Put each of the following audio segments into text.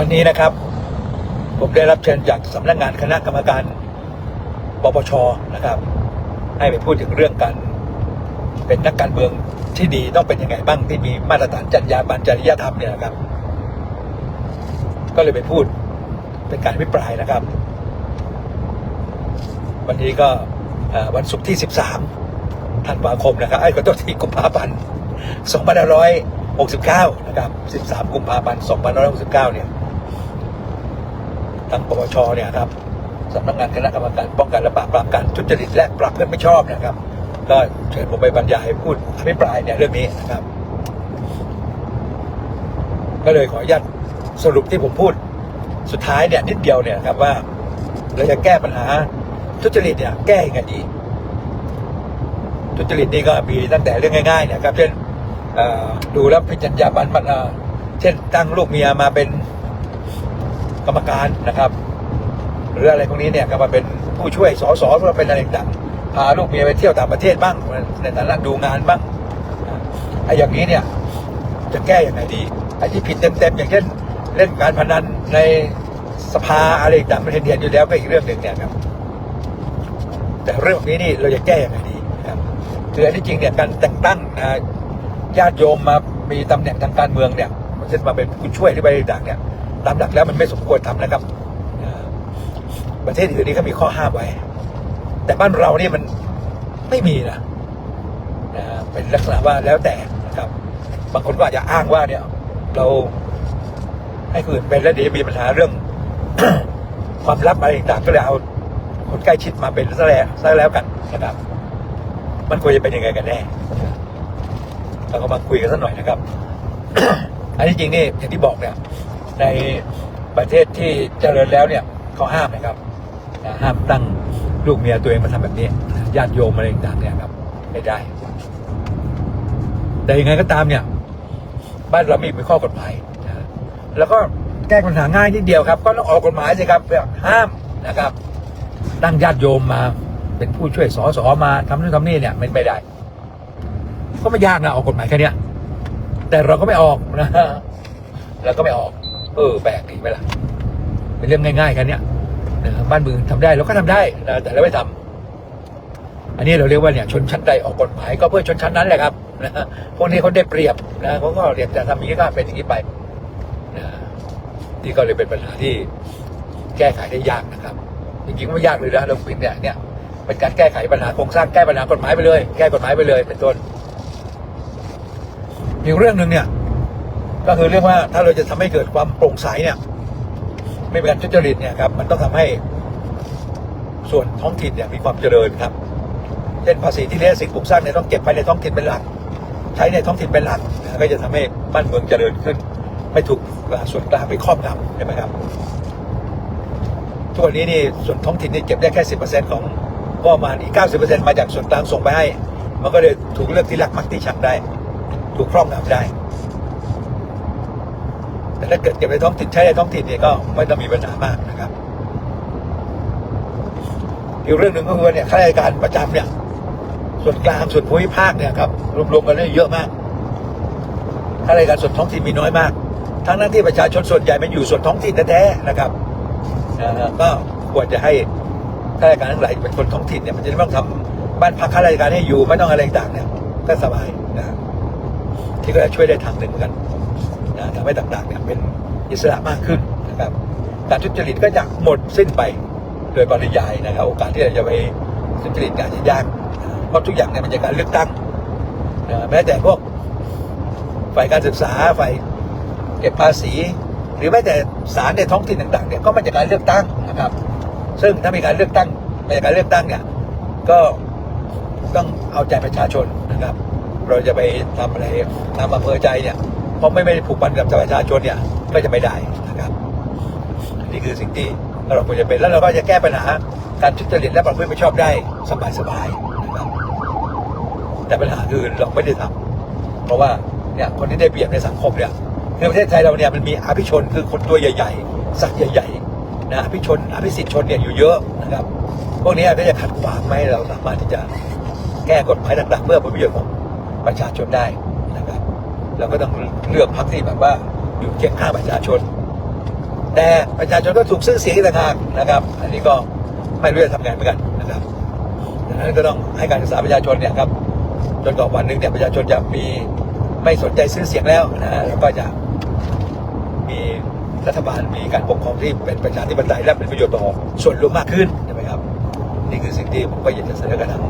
วันนี้นะครับ ผมได้รับเชิญจากสำนักงานคณะกรรมการปปชนะครับ ให้ไปพูดถึงเรื่องการเป็นนักการเมืองที่ดีต้องเป็นยังไงบ้างที่มีมาตรฐานจรรยาบรรณจริยธรรมเนี่ยนะครับ ก็เลยไปพูดเป็นการอภิปรายนะครับ วันนี้ก็วันศุกร์ที่ 13ธันวาคมนะครับไอ้ยขอโทษทีกุมภาพันธ์2569 นะครับ 13 กุมภาพันธ์2569 เนี่ย ทางปปชเนี่ยครับสำนักงานคณะกรรมการป้องกันและปราบปรามการทุจริตและปรับเพื่อไม่ชอบนะครับ ก็เชิญผมไปบรรยายพูดอภิปรายเนี่ยเรื่องนี้นะครับ ก็เลยขออนุญาตสรุปที่ผมพูด สุดท้ายเนี่ยนิดเดียวเนี่ยครับว่าเราจะแก้ปัญหาทุจริตเนี่ยแก้ยังไงดีทุจริตนี่ก็มีตั้งแต่เรื่องง่ายๆเนี่ยครับเช่นดูแล้วพิจารณาบันมันเอ่อเช่นตั้งลูกเมียมาเป็น กรรมการนะครับหรืออะไรพวกนี้เนี่ยก็มาเป็นผู้ช่วยสอสเพื่อเป็นอะไรต่างพาลูกเมียไปเที่ยวต่างประเทศบ้างในฐานะดูงานบ้างไอ้อย่างนี้เนี่ยจะแก้อย่างไรดีไอ้ที่ผิดเต็มๆอย่างเช่นเล่นการพนันในสภาอะไรต่างๆมันเห็นอยู่แล้วก็อีกเรื่องหนึ่งเนี่ยครับ แต่เรื่องนี้นี่เราจะแก้อย่างไรดีครับคืออันที่จริงเนี่ยการแต่งตั้งญาติโยมมามีตำแหน่งทางการเมืองเนี่ยเช่นมาเป็นผู้ช่วยหรือไรต่างเนี่ย ตามหลักแล้วมันไม่สมควรทำนะครับ ประเทศอื่นนี่ก็มีข้อห้ามไว้ แต่บ้านเราเนี่ยมันไม่มีนะนะเป็นลักษณะว่าแล้วแต่นะครับ บางคนก็อาจจะอ้างว่าเนี่ย เราให้คนอื่นเป็นแล้วเดี๋ยวมีปัญหาเรื่อง ความลับอะไรต่างๆก็เลยเอาคนใกล้ชิดมาเป็นซะแล้วซะแล้วกันนะครับ มันควรจะเป็นยังไงกันแน่เราก็มาคุยกันสักหน่อยนะครับ อันที่จริงนี่อย่างที่บอกเนี่ย ในประเทศที่เจริญแล้วเนี่ยเขาห้ามนะครับห้ามตั้งลูกเมียตัวเองมาทำแบบนี้ญาติโยมอะไรต่างเนี่ยครับไม่ได้ แต่ยังไงก็ตามเนี่ย บ้านเรามีเป็นข้อกฎหมายแล้วก็แก้ปัญหาง่ายนิดเดียวครับ ก็ต้องออกกฎหมายสิครับห้ามนะครับ ตั้งญาติโยมมาเป็นผู้ช่วยสอสอมาทำนู่นทำนี่เนี่ยมันไม่ได้ ก็ไม่ยากนะออกกฎหมายแค่นี้แต่เราก็ไม่ออกนะเราก็ไม่ออก เออแปลกดีไหมล่ะเป็นเรื่องง่ายๆแค่เนี้ยนะบ้านเมืองทำได้เราก็ทำได้นะแต่เราไม่ทำอันนี้เราเรียกว่าเนี่ยชนชั้นใดออกกฎหมายก็เพื่อชนชั้นนั้นแหละครับนะพวกนี้เขาได้เปรียบนะเขาก็เรียกจะทำอย่างนี้ก็เป็นอย่างนี้ไปนะที่ก็เลยเป็นปัญหาที่แก้ไขได้ยากนะครับจริงๆไม่ยากเลยนะเราปิดเนี่ยเนี่ยเป็นการแก้ไขปัญหาโครงสร้างแก้ปัญหากฎหมายไปเลย แก้กฎหมายไปเลย เป็นต้นอีกเรื่องหนึ่งเนี่ย ก็คือเรื่องว่าถ้าเราจะทำให้เกิดความโปร่งใสเนี่ย ไม่เป็นการทุจริตเนี่ยครับ มันต้องทำให้ส่วนท้องถิ่นเนี่ยมีความเจริญครับ เช่นภาษีที่เรียกสิ่งปลูกสร้างเนี่ยต้องเก็บภายในท้องถิ่นเป็นหลัก ใช้ในท้องถิ่นเป็นหลัก ก็จะทำให้บ้านเมืองเจริญขึ้น ไม่ถูกส่วนกลางไปครอบงำใช่ไหมครับทุกวันนี้นี่ส่วนท้องถิ่นนี่เก็บได้แค่สิบเปอร์เซ็นต์ของก็มาอีกเก้าสิบเปอร์เซ็นต์มาจากส่วนกลางส่งไปให้ มันก็เลยถูกเลือกที่รักมักที่ชังได้ ถูกครอบงำได้ แต่ถ้าเกิดเก็บในท้องถิ่นใช้ในท้องถิ่นเนี่ยก็ไม่ต้องมีปัญหามากนะครับอีกเรื่องหนึ่งก็คือเนี่ยข้าราชการประจำเนี่ย ส่วนกลางส่วนภูมิภาคเนี่ยครับรวมๆกันแล้เยอะมากข้าราชการส่วนท้องถิ่นมีน้อยมาก ทั้งนั้นที่ประชาชนส่วนใหญ่มันอยู่ส่วนท้องถิ่นแท้ๆนะครับก็ควรจะให้ข้าราชการทั้งหลายเป็นคนท้องถิ่นเนี่ยมันจะไม่ต้องทำบ้านพักข้าราชการให้อยู่ไม่ต้องอะไรต่างเนี่ยก็สบายนะที่ก็จะช่วยได้ทางหนึ่งเหมือนกัน นะทำให้ต่างๆเนี่ยเป็นอิสระมากขึ้นนะครับการทุจริตก็จะหมดสิ้นไปโดยปริยายนะครับ โอกาสที่เราจะไปทุจริตเนี่ยจะยากเพราะทุกอย่างเนี่ยมันจะการเลือกตั้งนะแม้แต่พวกฝ่ายการศึกษาฝ่ายเก็บภาษี หรือแม้แต่ศาลในท้องถิ่นต่างๆเนี่ยก็มาจากการเลือกตั้งนะครับ ซึ่งถ้ามีการเลือกตั้งมาจากการเลือกตั้งเนี่ยก็ต้องเอาใจประชาชนนะครับ เราจะไปทำอะไรตามอำเภอใจเนี่ย เพราะไม่ไม่ผูกพันกับประชาชนเนี่ยก็จะไม่ได้นะครับนี่คือสิ่งที่เราควรจะเป็นแล้วเราก็จะแก้ปัญหาการทุจริตและประพฤติไม่ชอบได้สบายๆนะครับแต่ปัญหาคือเราไม่ได้ทำเพราะว่าเนี่ยคนที่ได้เปรียบในสังคมเนี่ยในประเทศไทยเราเนี่ยมันมีอภิชนคือคนตัวใหญ่ๆ สักใหญ่ๆนะอภิชนอภิสิทธิชนเนี่ยอยู่เยอะนะครับพวกนี้ก็จะขัดขวางไม่ให้เราสามารถที่จะแก้กฎหมายต่างๆเพื่อผลประโยชน์ของประชาชนได้นะครับเราก็ต้อง เลือกพรรคที่แบบว่าอยู่เคียงข้างประชาชน แต่ประชาชนก็ถูกซื้อเสียงต่างหากนะครับ อันนี้ก็ไม่รู้จะทำไงเหมือนกันนะครับดังนั้นก็ต้องให้การศึกษาประชาชนเนี่ยครับจนกว่าวันหนึ่งเนี่ยประชาชนจะมีไม่สนใจซื้อเสียงแล้วนะแล้วก็จะมีรัฐบาลมีการปกครองที่เป็นประชาธิปไตยและเป็นประโยชน์ต่อส่วนรวมมากขึ้นใช่ไหมครับ นี่คือสิ่งที่ผมก็อยากจะเสนอกับทาง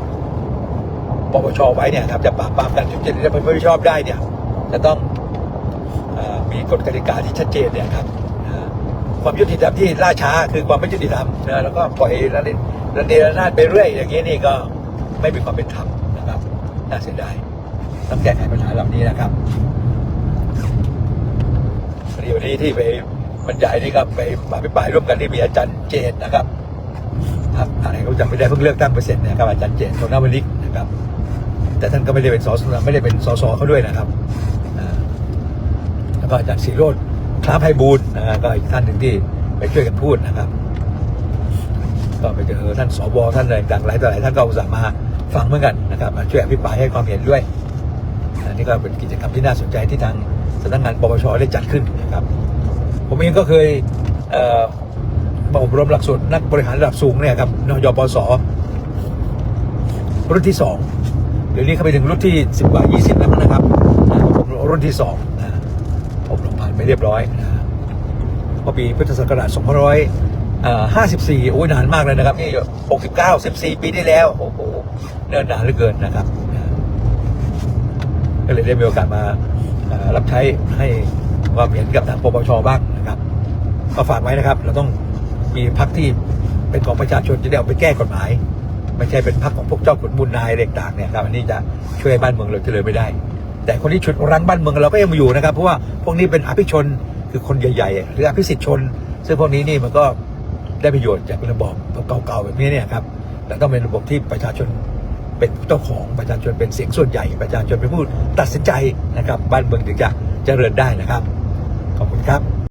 ปปชไว้เนี่ยครับจะปราบปรามการทุจริตและประพฤติมิชอบได้เนี่ยจะต้อง มีกฎกติกาที่ชัดเจนเนี่ยครับความยุติธรรมที่ล่าช้าคือความไม่ยุติธรรมนะแล้วก็ปล่อยระเนระเนระนาดไปเรื่อยอย่างนี้นี่ก็ไม่มีความเป็นธรรมนะครับน่าเสียดายต้องแก้ไขปัญหาเหล่านี้นะครับพอดีวันนี้ที่ไปบรรยายนี่ครับไปอภิปรายร่วมกันที่มีอาจารย์เจนนะครับครับอะไรเขาจำไม่ได้เพิ่งเลือกตั้งไปเสร็จนะครับอาจารย์เจนโทนาวลิกนะครับ แต่ท่านก็ไม่ได้เป็นสสไม่ได้เป็นสสเขาด้วยนะครับ แล้วก็อาจารย์ศิโรธคล้าไพบูลย์นะฮะก็อีกท่านหนึ่งที่ไปช่วยกันพูดนะครับ ก็ไปเจอท่านสวท่านอะไรต่างหลายต่อหลายท่านก็อุตส่าห์มาฟังเหมือนกันนะครับมาช่วยอภิปรายให้ความเห็นด้วยอันนี้ก็เป็นกิจกรรมที่น่าสนใจที่ทางสำนักงานปปชได้จัดขึ้นนะครับ ผมเองก็เคยเออมาอบรมหลักสูตรนักบริหารระดับสูงเนี่ยครับนยปสรุ่นที่สองเดี๋ยวนี้เขาไปถึงรุ่นที่สิบกว่ายี่สิบแล้วนะครับผมรุ่นที่สองนะอบรมผ่าน ไปเรียบร้อยพอปีพุทธศักราช200ห้าสิบสี่โอ้ยนานมากเลยนะครับนี่หกสิบเก้าสิบสี่ปีที่แล้ว โอ้โหเนิ่นนานเหลือเกินนะครับ ก็เลยได้มีโอกาสมารับใช้ให้ความเห็นกับทางปปชบ้างนะครับก็ฝากไว้นะครับ เราต้องมีพักที่เป็นของประชาชนจะได้เอาไปแก้กฎหมาย ไม่ใช่เป็นพักของพวกเจ้าขุนมูลนายอะไรต่างเนี่ยครับอันนี้จะช่วยบ้านเมืองเราเจริญไม่ได้ แต่คนที่ชุดรั้งบ้านเมืองเราก็ยังมาอยู่นะครับ เพราะว่าพวกนี้เป็นอภิชนคือคนใหญ่ๆ หรืออภิสิทธิชน ซึ่งพวกนี้นี่มันก็ได้ประโยชน์จากระบอบเก่าๆแบบนี้เนี่ยครับแต่ต้องเป็นระบบที่ประชาชนเป็นเจ้าของประชาชนเป็นเสียงส่วนใหญ่ ประชาชนเป็นผู้ตัดสินใจนะครับ บ้านเมืองถึงจะเจริญได้นะครับ ขอบคุณครับ